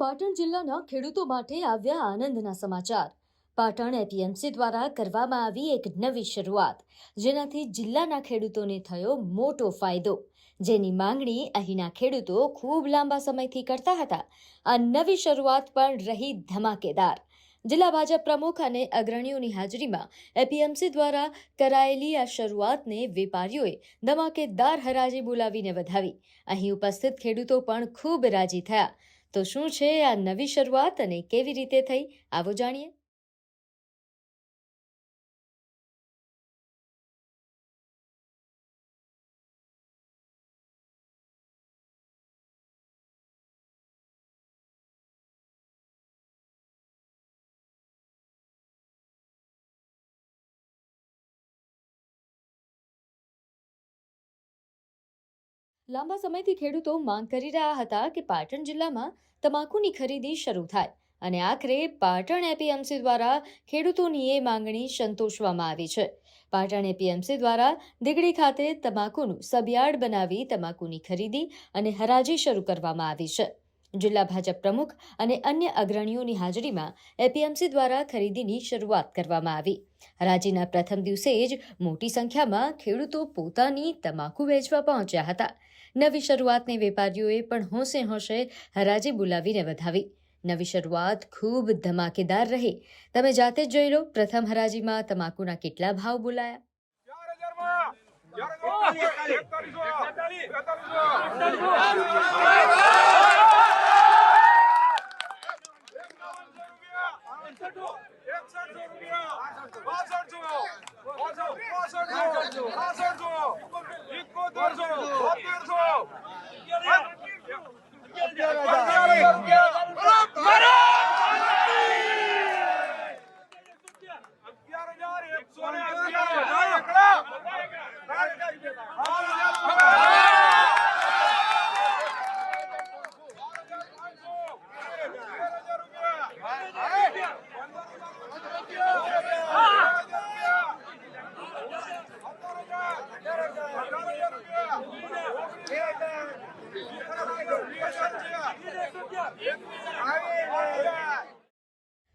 પાટણ જિલ્લાના ખેડૂતો માટે આવ્યા આનંદના સમાચાર. પાટણ એપીએમસી દ્વારા કરવામાં આવી એક નવી શરૂઆત, જેનાથી જિલ્લાના ખેડૂતોને થયો મોટો ફાયદો. જેની માંગણી અહીંના ખેડૂતો ખૂબ લાંબા સમયથી કરતા હતા. આ નવી શરૂઆત પણ રહી ધમાકેદાર. જિલ્લા ભાજપ પ્રમુખ અને અગ્રણીઓની હાજરીમાં એપીએમસી દ્વારા કરાયેલી આ શરૂઆતને વેપારીઓએ ધમાકેદાર હરાજી બોલાવીને વધાવી. અહીં ઉપસ્થિત ખેડૂતો પણ ખૂબ રાજી થયા. તો શું છે આ નવી શરૂઆત અને કેવી રીતે થઈ? આવો જાણીએ. લાંબા સમયથી ખેડૂતો માંગ કરી રહ્યા હતા કે પાટણ જિલ્લામાં તમાકુની ખરીદી શરૂ થાય અને આખરે પાટણ એપીએમસી દ્વારા ખેડૂતોની એ માંગણી સંતોષવામાં આવી છે. પાટણ એપીએમસી દ્વારા દીગડી ખાતે તમાકુનું સબયાર્ડ બનાવી તમાકુની ખરીદી અને હરાજી શરૂ કરવામાં આવી છે. જિલ્લા ભાજપ પ્રમુખ અને અન્ય અગ્રણીઓની હાજરીમાં એપીએમસી દ્વારા ખરીદીની શરૂઆત કરવામાં આવી. હરાજીના પ્રથમ દિવસે જ મોટી સંખ્યામાં ખેડૂતો પોતાની તમાકુ વેચવા પહોંચ્યા હતા. નવી શરૂઆતને વેપારીઓએ પણ હોંશે હોંશે હરાજી બોલાવીને વધાવી. નવી શરૂઆત ખૂબ ધમાકેદાર રહી. તમે જાતે જ જોઈ લો પ્રથમ હરાજીમાં તમાકુના કેટલા ભાવ બોલાયા? ચાર હજારમાં ચાર હજાર એકતાલીસો એકતાલીસો એકસઠસો રૂપિયા બાસઠસો બાસઠસો બાસઠસો એકોતેરસો બોતેરસો અગિયાર હજાર રૂપિયા અગિયાર હજાર એકસો ને અગિયાર એકડા બાર હજાર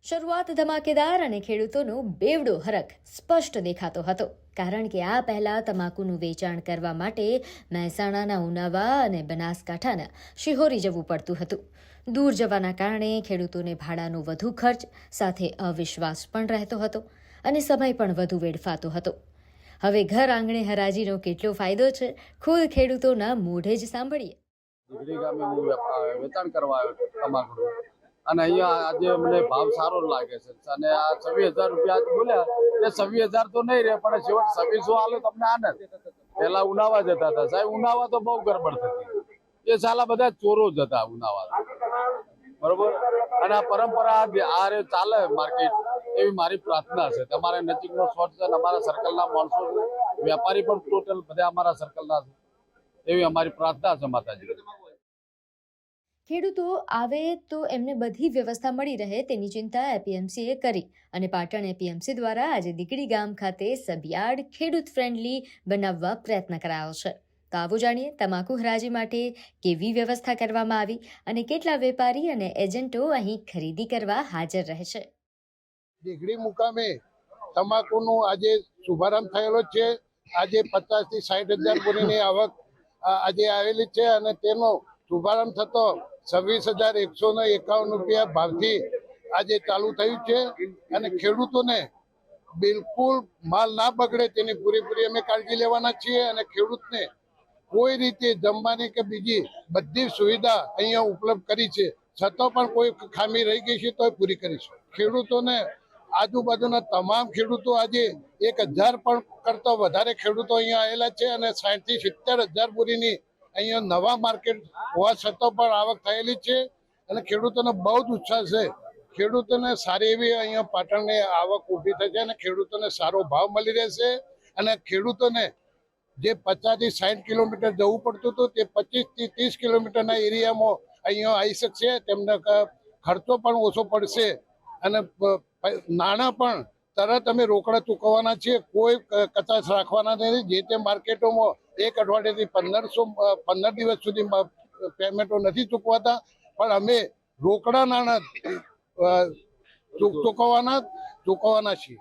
શરૂઆત ધમાકેદાર અને ખેડૂતોનો બેવડો હરખ સ્પષ્ટ દેખાતો હતો. કારણ કે આ પહેલા તમાકુનું વેચાણ કરવા માટે મહેસાણાના ઉનાવા અને બનાસકાંઠાના શિહોરી જવું પડતું હતું. દૂર જવાના કારણે ખેડૂતોને ભાડાનો વધુ ખર્ચ, સાથે અવિશ્વાસ પણ રહેતો હતો અને સમય પણ વધુ વેડફાતો હતો. હવે ઘર આંગણે હરાજીનો કેટલો ફાયદો છે, ખુદ ખેડૂતોના મોઢે જ સાંભળીએ. અને અહીંયા આજે મને ભાવ સારો લાગે છે. અને આ છવ્વીસ હજાર રૂપિયા બોલ્યા, એ છવ્વીસ હજાર તો નહીં રહે, પણ છેવટ છવ્વીસો હાલે તમને આનંદ. પેલા ઉનાવા જતા હતા. સાહેબ, ઉનાવા તો બહુ ગરબડ થતી એ સાલા બધા ચોરો જ હતા ઉનાવા બરોબર? અને આ પરંપરા આ રે ચાલે માર્કેટ, એવી મારી પ્રાર્થના છે. તમારે નજીકનો શોર્ટ છે અમારા અમારા સર્કલના માણસો વેપારી પણ ટોટલ બધા અમારા સર્કલના છે. એવી અમારી પ્રાર્થના છે માતાજી. ખેડૂતો આવે તો એમને બધી વ્યવસ્થા મળી રહે તેની ચિંતા એપીએમસીએ કરી. અને પાટણ એપીએમસી દ્વારા આજે દીકડી ગામ ખાતે સબયાર્ડ ખેડૂત ફ્રેન્ડલી બનાવવા પ્રયત્ન કરાયો છે. તો આવો જાણીએ તમાકુ હરાજી માટે કેવી વ્યવસ્થા કરવામાં આવી અને કેટલા વેપારી અને એજન્ટો અહીં ખરીદી કરવા હાજર રહેશે દીકડી મુકામે તમાકુનું આજે શુભારંભ થયેલો છે. આજે પચાસથી સાઠ હજાર પૂરીની આવક આજે આવેલી છે અને તેનો શુભારંભ થતો છવ્વીસ હજાર એકસો ને એકાવન રૂપિયા ભાવથી આજે ચાલુ થયું છે અને ખેડૂતોને બિલકુલ માલ ના બગડે તેની પૂરેપૂરી અમે કાળજી લેવાના છીએ અને ખેડૂતને કોઈ રીતે જમવાની કે બીજી બધી સુવિધા અહીંયા ઉપલબ્ધ કરી છે. છતાં પણ કોઈ ખામી રહી ગઈ છે તો પૂરી કરીશું. ખેડૂતોને આજુબાજુના તમામ ખેડૂતો આજે એક હજાર પણ કરતા વધારે ખેડૂતો અહીંયા આવેલા છે અને સાઠથી સિત્તેર હજાર પૂરીની અહીંયા નવા માર્કેટ હોવા છતાં પણ આવક થયેલી છે અને ખેડૂતોને બહુ જ ઉત્સાહ છે. ખેડૂતોને સારી એવી અહીંયા પાટણની આવક ઊભી થશે અને ખેડૂતોને સારો ભાવ મળી રહેશે અને ખેડૂતોને જે પચાસથી સાઠ કિલોમીટર જવું પડતું હતું તે પચીસથી ત્રીસ કિલોમીટરના એરિયામાં અહીંયા આવી શકશે. તેમને ખર્ચો પણ ઓછો પડશે અને નાણાં પણ તરત અમે રોકડા ચૂકવવાના છીએ. કોઈ કચાશ રાખવાના નથી. જે તે માર્કેટોમાં એક અઠવાડિયાથી પંદરસો પંદર દિવસ સુધી પેમેન્ટો નથી ચૂકવાતા, પણ અમે રોકડા નાણાં ચૂકવવાના ચૂકવવાના છીએ.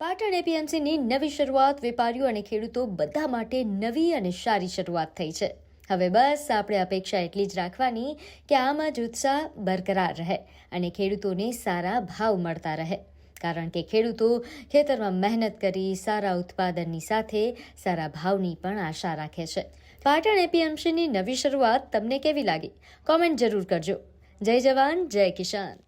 પાટણ એપીએમસીની નવી શરૂઆત વેપારીઓ અને ખેડૂતો બધા માટે નવી અને સારી શરૂઆત થઈ છે. હવે બસ, આપણે અપેક્ષા એટલી જ રાખવાની કે આમાં જ ઉત્સાહ બરકરાર રહે અને ખેડૂતોને સારા ભાવ મળતા રહે. કારણ કે ખેડૂતો ખેતરમાં મહેનત કરી સારા ઉત્પાદનની સાથે સારા ભાવની પણ આશા રાખે છે. પાટણ એપીએમસીની નવી શરૂઆત તમને કેવી લાગી? કોમેન્ટ જરૂર કરજો. જય જવાન, જય કિસાન.